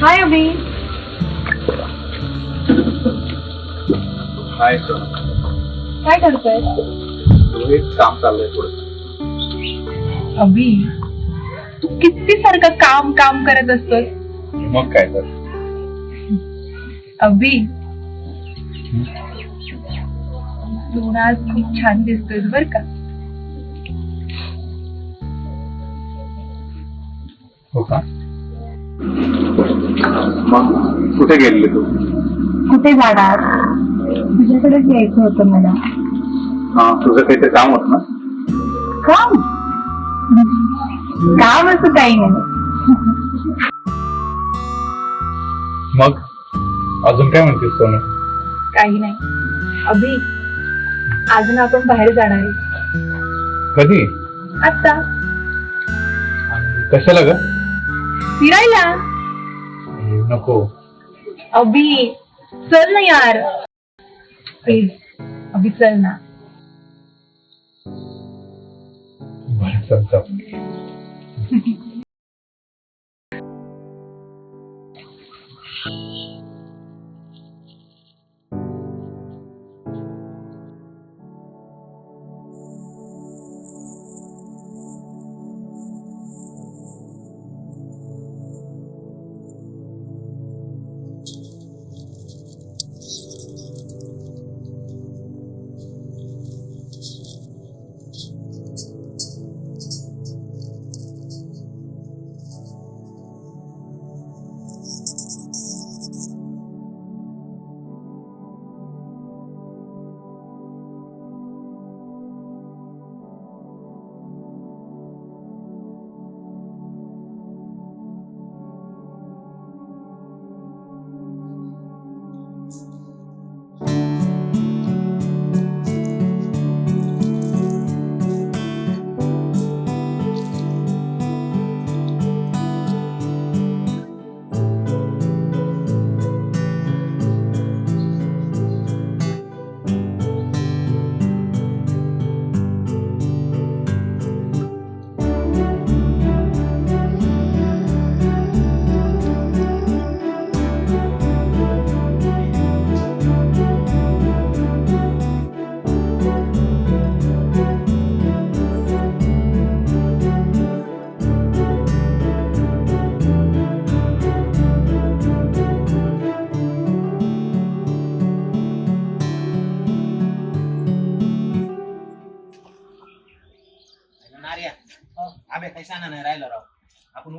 हाय अभि काय काय करतोय? रोहित काम चाललंय थोडं अभि तू किती सारखं काम काम करत असतोस मग काय तर. अभि. तू ना आज खूप छान दिसतोयस बर का. हो का? मग कुठे गेलेले तू? कुठे जाणार? तुझ्याकडेच यायचं होतं मला. हा तुझं काहीतरी काम होत ना? काम? काम असं काही नाही. मग? अजून काय म्हणतेस सोनू? काही नाही. अभि आज ना आपण बाहेर जाणार आहे. कधी? आता कशाला ग? फिरायला. नको. अभि चल ना यार. प्लीज अभि चल ना. बरं चल चल.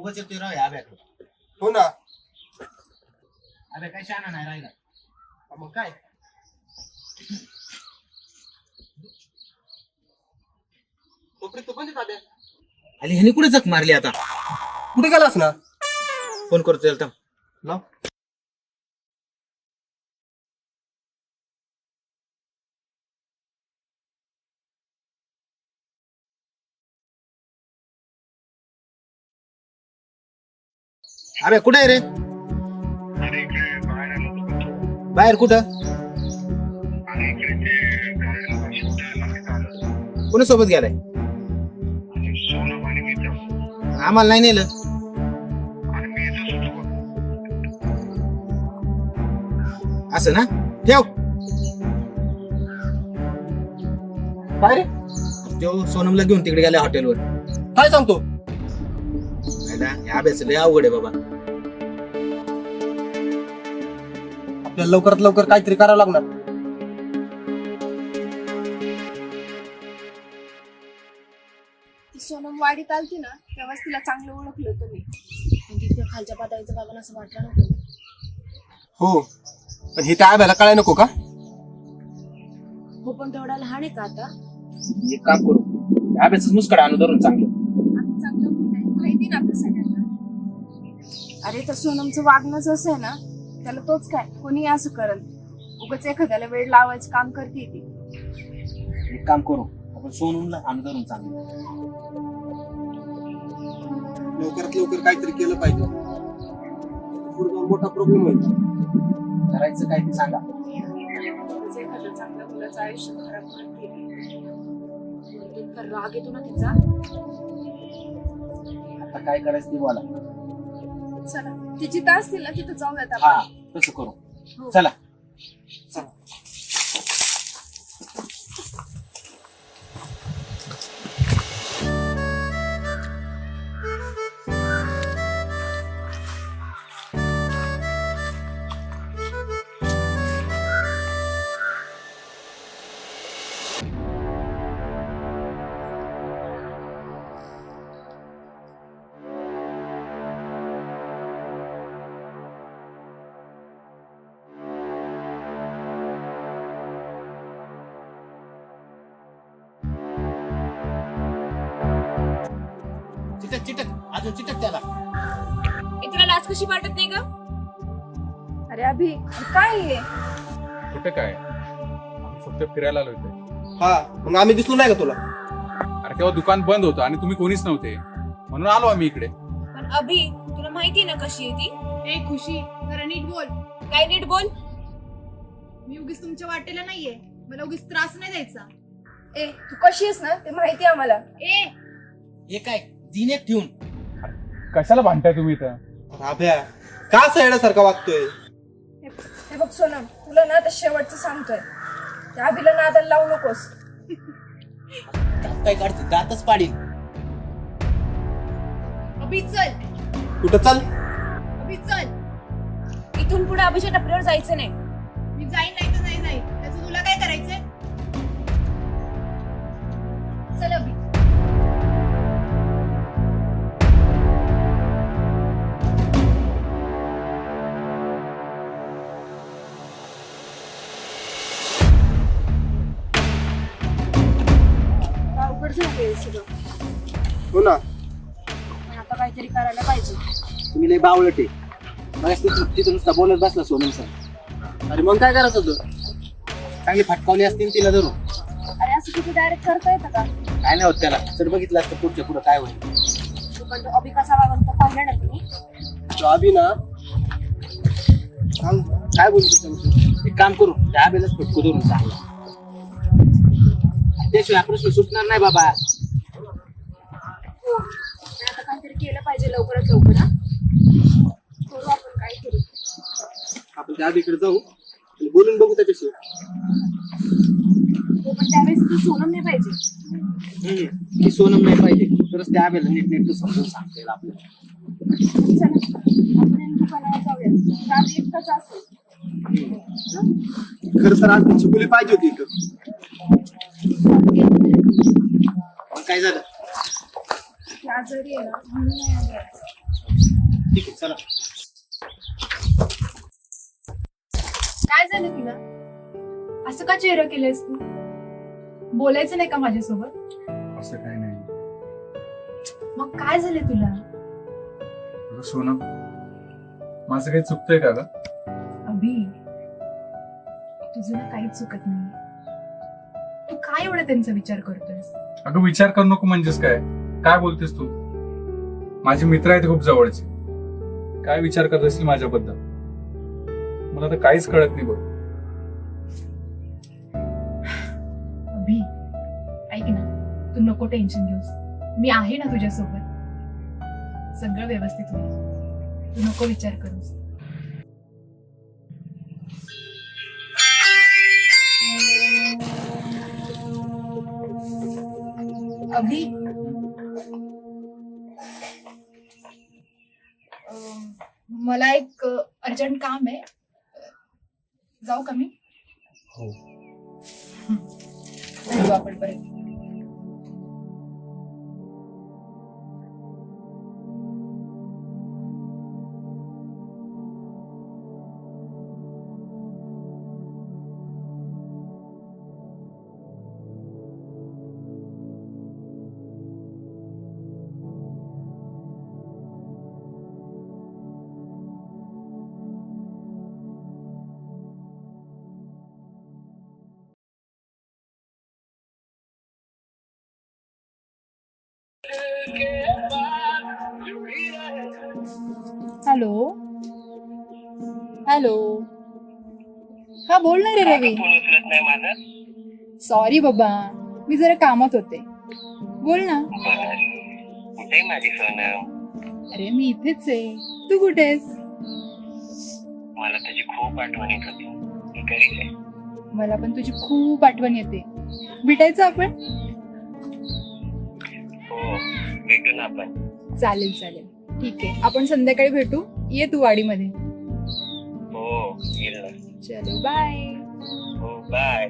उगाच येतोय राव आब्याकडे हो ना. आब्या काही शाना नाही राहिला. मग काय? कोपरीत तू पण आले. आणि ह्याने कुठे जख मारली आता? कुठे गेलास ना? फोन करतो एकदम लाव. अबे कुठे आहे रे? बाहेर कुठं? कोणी सोबत गेलाय? आम्हाला नाही नेलं. असं ना? ठेव. काय रे? तो सोनमला घेऊन तिकडे गेला हॉटेलवर काय सांगतो? अभ्यास लय अवघड आहे बाबा. आपल्याला लवकरात लवकर काहीतरी करावं लागणार. ती सोनम वाडीत आलती ना तेव्हाच तिला चांगलं ओळखलं होतं मी पण तिथे खालच्या पातळीचं बाबांना असं वाटलं नव्हतं. हो पण हे त्या आब्याला कळाय नको का? हो पण तेवढा लहान आहे का आता? एक काम करू अभ्यासच मुस्कडा आणू धरून चांगलं. आता चांगलं आहे, माहिती ना आपल्या सगळ्यांना. अरे तर सोनमचं वागणंच असं आहे ना त्याला तोच काय? कोणी असं करल. उगाच एखाद्याला वेळ लावायचं काम करते ती. एक काम करू. आपण सोनूला आणू धरून चांगलं लवकरात लवकर काहीतरी केलं पाहिजे. पुढे जाऊन मोठा प्रॉब्लेम होईल. करायचं काय ते सांगा. उगाच एखाद्या चांगल्या मुलाचं आयुष्य खराब करते राग येतो ना तिचा. आता काय करायचं ते बोला. चला. ती जिथं असतील ना तिथं जाऊयात आपण. तसं करू. हो. चला. चिटक चिटक अजून चिटक त्याला. ए, तुला लाज कशी वाटत नाही ग? अरे अभि काय आहे कुठे काय? आम्ही फक्त फिरायला आलो इथे. हा मग आम्ही दिसलो नाही का तुला? अरे तेव्हा दुकान बंद होतं आणि तुम्ही कोणीच नव्हते. म्हणून आलो आम्ही इकडे. पण अभि तुला माहिती ना कशी आहे ती? ए खुशी जरा नीट बोल. काय नीट बोल? मी उगीच तुमच्या वाटेला नाहीये. मला उगीच त्रास नाही द्यायचा. ए तू कशी आहेस ना? ते माहिती आहे आम्हाला. ए! हे काय? दिन एक ठेवून. कशाला भांडताय तुम्ही इथं? राभ्या का असं येण्यासारखा वागतोय? हे बघ सोनम तुला ना आता शेवटचं सांगतोय. त्या अभिला नादाला लावू नकोस. काय काढते दातच पाडील अभि चल. कुठं चाल? अभि चल. इथून पुढे अभिच्या टपरीवर जायचं नाही. मी जाईन लय बावळट मग तिथं नुसता बोलत बसला सोनम सर. अरे मग काय करायचं होतं? चांगली फटकावली असतील तिला धरून. अरे असं किती डायरेक्ट करता येतं का? काय नाही होत त्याला. जर बघितलं असतं पुढच्या पुढं काय होईल. तू पण तो अभि कसा वागत पाहिलं ना तुम्ही. तो अभि ना सांग काय बोलतो त्याच्याबद्दल? एक काम करू त्या आबेलाच फटकू धरून चांगला त्याशिवाय हा प्रश्न सुटणार नाही बाबा. हो पण आता काहीतरी केलं पाहिजे लवकरात लवकर हा. करू आपण त्या अभिकडे जाऊ आणि बोलून बघू त्याच्याशी. हो पण त्यावेळेस तू सोनम नाही पाहिजे. हम्म. ही सोनम नाही पाहिजे. तरच त्या आबेला नीट नीट समजून सांगता येईल आपल्याला चला आपण या दुकानावर जाऊया. रात्री एकटाच असेल खरं तर आज ती चुकली पाहिजे होती इथं. पण काय झालं? ती आजारी आहे ना म्हणून नाही आली आज. ठीक आहे चला. काय झालं तुला? असं का चेहरा केलंयस तू? बोलायचं नाही का माझ्यासोबत? असं काही नाही. मग काय झालं तुला? अगं सोनम माझं काही चुकतंय का ग? अभि तुझं ना काहीच चुकत नाही. तू काय एवढा त्यांचा विचार करतोयस? अगं विचार करू नको म्हणजेच काय? काय बोलतेस तू? माझे मित्र आहेत खूप जवळचे. काय विचार करत असतील माझ्याबद्दल? मला तर काहीच कळत नाही बघ. अभि ऐक ना. तू नको टेन्शन घेऊस. मी आहे ना तुझ्यासोबत. सगळं व्यवस्थित होईल. तू नको विचार करूस. अभि मला एक अर्जंट काम आहे. जाऊ का मी? हो. आपण परत. हॅलो. हा बोल ना रे रवी. नाही माझा सॉरी बाबा मी जरा कामात होते. बोल ना. कुठे माझी अरे मी इथेच आहे. तू कुठेस मला तुझी खूप आठवण येत होती. मी घरीच आहे. मला पण तुझी खूप आठवण येते. भेटायचं आपण? हो भेटू ना आपण. चालेल चालेल. ठीक आहे. आपण संध्याकाळी भेटू. ये तू वाडीमध्ये. हो येईल ना चलो बाय हो बाय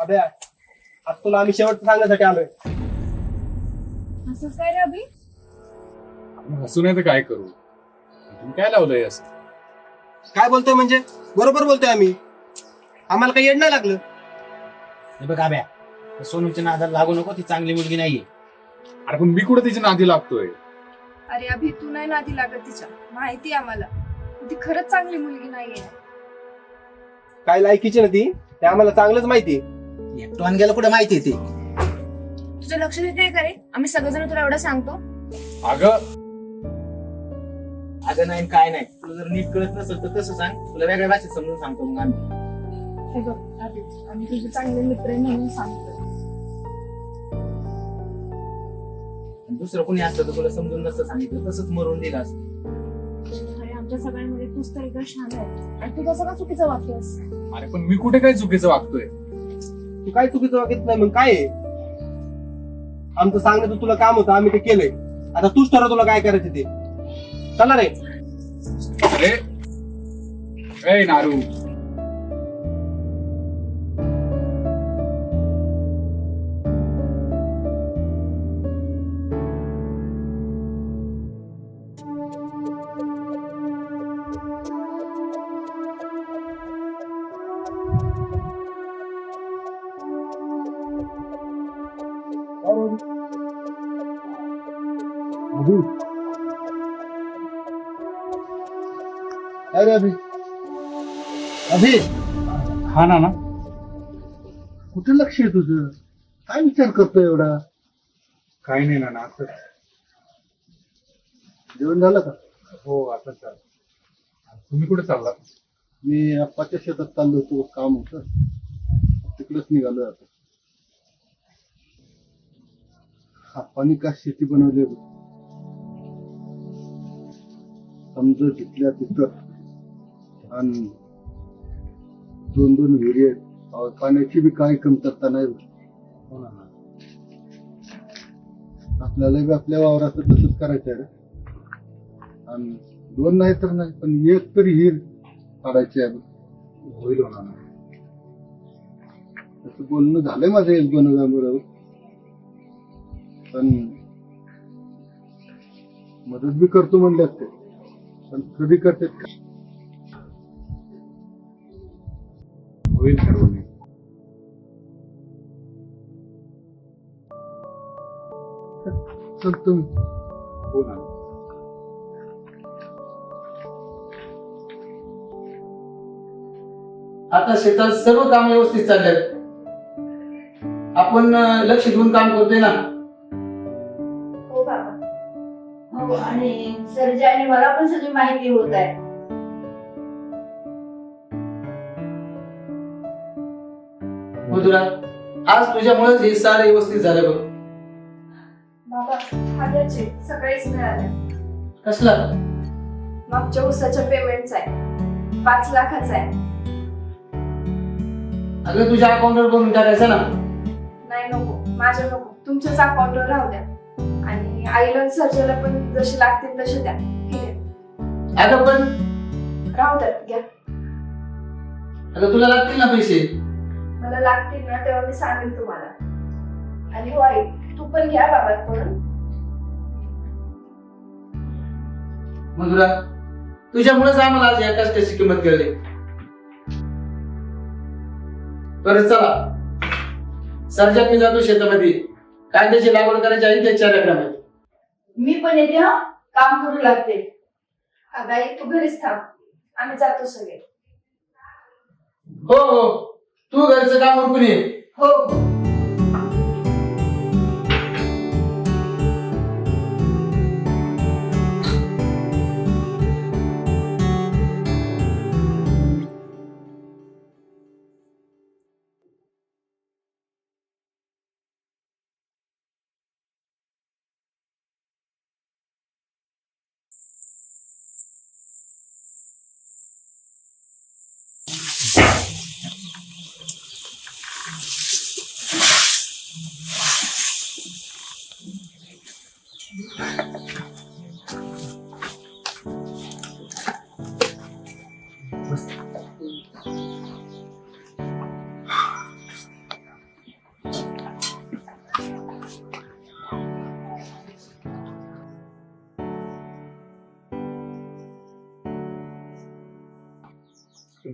अबे आज तुला आम्ही शेवट सांगण्यासाठी आलोय. असंच काय रे अभि? आपण हसू नाही तर काय करू? तुम्ही काय लावलंय असं? काय बोलतोय म्हणजे? बरोबर बोलतोय आम्ही. आम्हाला काही येड नाही लागलं. हे बघ आब्या त्या सोनमच्या नादाला लागू नको ती चांगली मुलगी नाहीये. अरे पण मी कुठं तिच्या नादी लागतोय? अरे अभि तू नाही नादी लागत तिच्या. माहिती आहे आम्हाला. ती खरंच चांगली मुलगी नाहीये. काय लायकीची ना ती? ते आम्हाला चांगलंच माहिती टॉन गेला कुठे माहिती आहे ते? तुझं लक्ष देत नाही का रे? आम्ही सगळेजण तुला एवढं सांगतो. अगं. अगं नाही काय नाही. तुला जर नीट कळत नसेल तर तसं सांग. तुला वेगळ्या भाषेत समजून सांगतो मग आम्ही. हे बघ अभि आम्ही तुझे चांगले मित्र आहे म्हणून सांगतो. आणि दुसरं कोणी असतं तर तुला समजून नसतं सांगितलं तसंच मरून दिलं असतं. अरे आमच्या सगळ्यांमध्ये तूच तर एकदम छान आहे. आणि तू कसं का चुकीचं वाक्यस अरे पण मी कुठे काय चुकीचं वागतोय? तू काय चुकीचं वागत नाही मग काय आहे? आमचं सांगण्याचं तुला काम होतं आम्ही ते केलंय. आता तूच ठरव तुला काय करायचं ते. चला रे. ए नारू. अभि! हा ना ना. कुठे लक्ष आहे तुझं? काय विचार करतोय एवढा? काही नाही ना ना असं जेवण झालं का? हो आता चाल. तुम्ही कुठे चालला मी आप्पाच्या शेतात चाललो होतो काम होतं. तिकडेच निघालोय आता. आप्पानी का शेती बनवली. समजा तिथल्या तिथं. आणि दोन दोन विहिरी आहेत. पाण्याची बी काही कमतरता नाही. आपल्याला बी आपल्या वावराचं तसंच करायचं आहे आणि दोन नाही तर नाही पण एक तरी हिर काढायची आहे होईल होणार नाही. तसं बोलणं झालंय माझं एक दोन बरोबर पण मदत बी करतो म्हणल्यात ते. पण कधी करतात होईल तुम्ही. हो ना. आता शेतात सर्व काम व्यवस्थित चाललेत आपण अं, लक्ष देऊन काम करतोय ना? हो बाबा. हो आणि सरजी आणि मला पण सगळी माहिती होत आहे. मधुरा आज तुझ्यामुळेच हे सारं व्यवस्थित झालं बघ. बाबा खात्याचे सकाळीच मिळाले. कसला? मागच्या उसाच्या पेमेंटचा आहे. पाच लाखाचा आहे. अगं तुझ्या अकाउंटवर भरून टाकायचं ना. नाही नको माझ्या नको. तुमच्याच अकाउंटवर राहू द्या. आणि आईला सर्जाला पण जसे लागतील तसे द्या. आहे अगं पण राहू द्या घ्या. अगं तुला लागतील ना पैसे? मला लागतील ना तेव्हा मी सांगेन तुम्हाला. आणि हो आई तू पण घ्या बाबाकडून. मधुरा तुझ्यामुळेच आम्हाला आज या कष्टाची किंमत कळली. बरं चला. सर्जात मी जातो शेतामध्ये. कांद्याची लागवड करायची आहे त्या चार एकरामध्ये. मी पण येते हा. काम करू लागते. अगं आई तू घरीच थांब. आम्ही जातो सगळे. हो हो. तू घरचं काम उरकून ये. हो.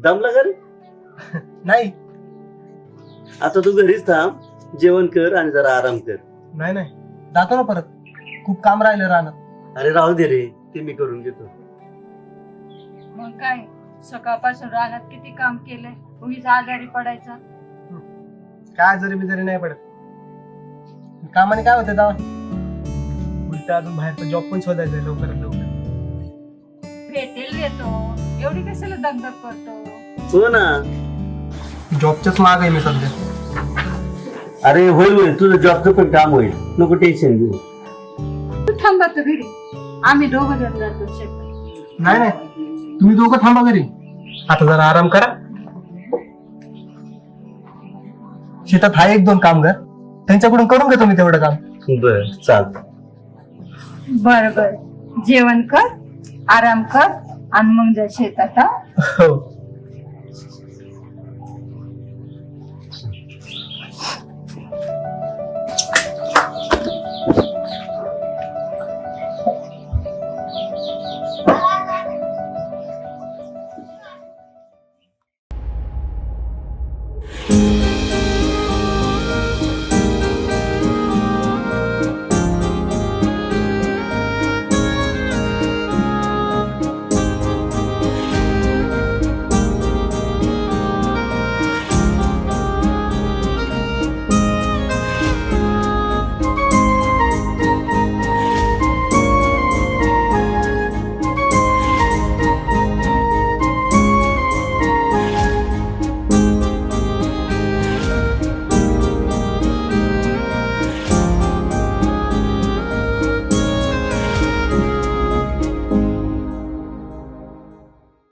दमला का रे नाही. आता तू घरीच थांब जेवण कर आणि जरा आराम कर. नाही नाही. जातो ना परत. खूप काम राहिलं राहणार अरे राहू दे रे ते मी करून घेतो. मग काय? सकाळपासून रानात किती काम केलंय? उगीच आजारी पडायचा. काय जरी बिजारी नाही पडत. कामाने काय होतं जावा? उलट अजून बाहेरचा जॉब पण शोधायचा लवकरात लवकर. भेटेल येतो एवढी कशाला दगदग करतो? हो ना. जॉबच्याच माग आहे मी सध्या. अरे होईल होईल तुझं जॉबचं पण काम होईल. नको टेन्शन घेऊ. तू थांबा तर घरी. आम्ही दोघं जण जातो शेतात नाही नाही. तुम्ही दोघं थांबा घरी. आता जरा आराम करा. शेतात आहे एक दोन कामगार. त्यांच्याकडून करून घेतो मी तेवढं काम. बर चालतं बर बर. जेवण कर आराम कर आणि मग जा शेतात हा. हो.